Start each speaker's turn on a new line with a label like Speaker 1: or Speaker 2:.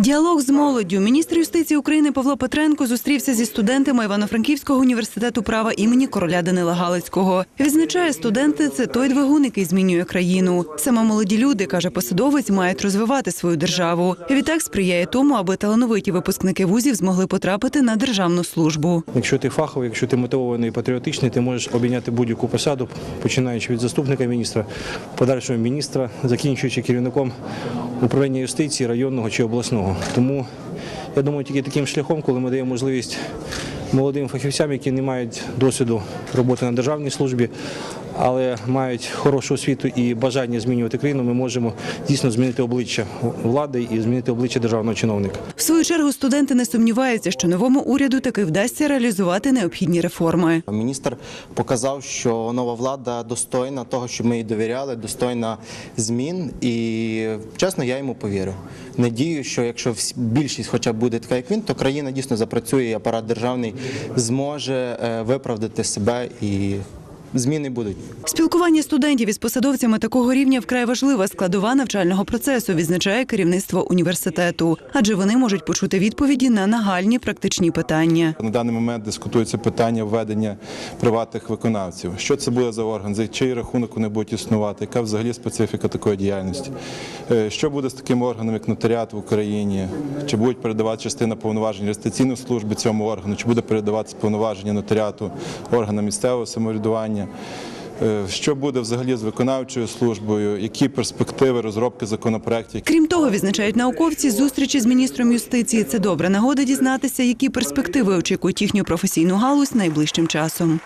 Speaker 1: Діалог з молоддю. Міністр юстиції України Павло Петренко зустрівся зі студентами Івано-Франківського університету права імені короля Данила Галицького. Відзначає, студенти це той двигун, який змінює країну. Саме молоді люди, каже посадовець, мають розвивати свою державу. Відтак сприяє тому, аби талановиті випускники вузів змогли потрапити на державну службу.
Speaker 2: Якщо ти фаховий, якщо ти мотивований і патріотичний, ти можеш обійняти будь-яку посаду, починаючи від заступника міністра, подальшого міністра, закінчуючи керівником управління юстиції районного чи обласного. Тому я думаю, тільки таким шляхом, коли ми даємо можливість молодим фахівцям, які не мають досвіду роботи на державній службі, але мають хорошу освіту і бажання змінювати країну, ми можемо дійсно змінити обличчя влади і змінити обличчя державного чиновника.
Speaker 1: В свою чергу студенти не сумніваються, що новому уряду таки вдасться реалізувати необхідні реформи.
Speaker 3: Міністр показав, що нова влада достойна того, щоб ми їй довіряли, достойна змін. І чесно, я йому повірю. Надію, що якщо більшість, хоча б буде така, як він, то країна дійсно запрацює, і апарат державний зможе е, виправдати себе і зміни будуть.
Speaker 1: Спілкування студентів із посадовцями такого рівня вкрай важлива складова навчального процесу, відзначає керівництво університету, адже вони можуть почути відповіді на нагальні практичні питання.
Speaker 4: На даний момент дискутується питання введення приватних виконавців. Що це буде за орган, за чий рахунок вони будуть існувати, яка взагалі специфіка такої діяльності? Е, Що буде з таким органом, як нотаріат в Україні? Чи будуть передавати частина повноважень реєстраційної служби цьому органу, чи буде передаватися повноваження нотаріату органам місцевого самоврядування? Е, Що буде взагалі з виконавчою службою? Які перспективи розробки законопроєктів?
Speaker 1: Крім того, відзначають науковці зустрічі з міністром юстиції. Це добра нагода дізнатися, які перспективи очікують їхню професійну галузь найближчим часом.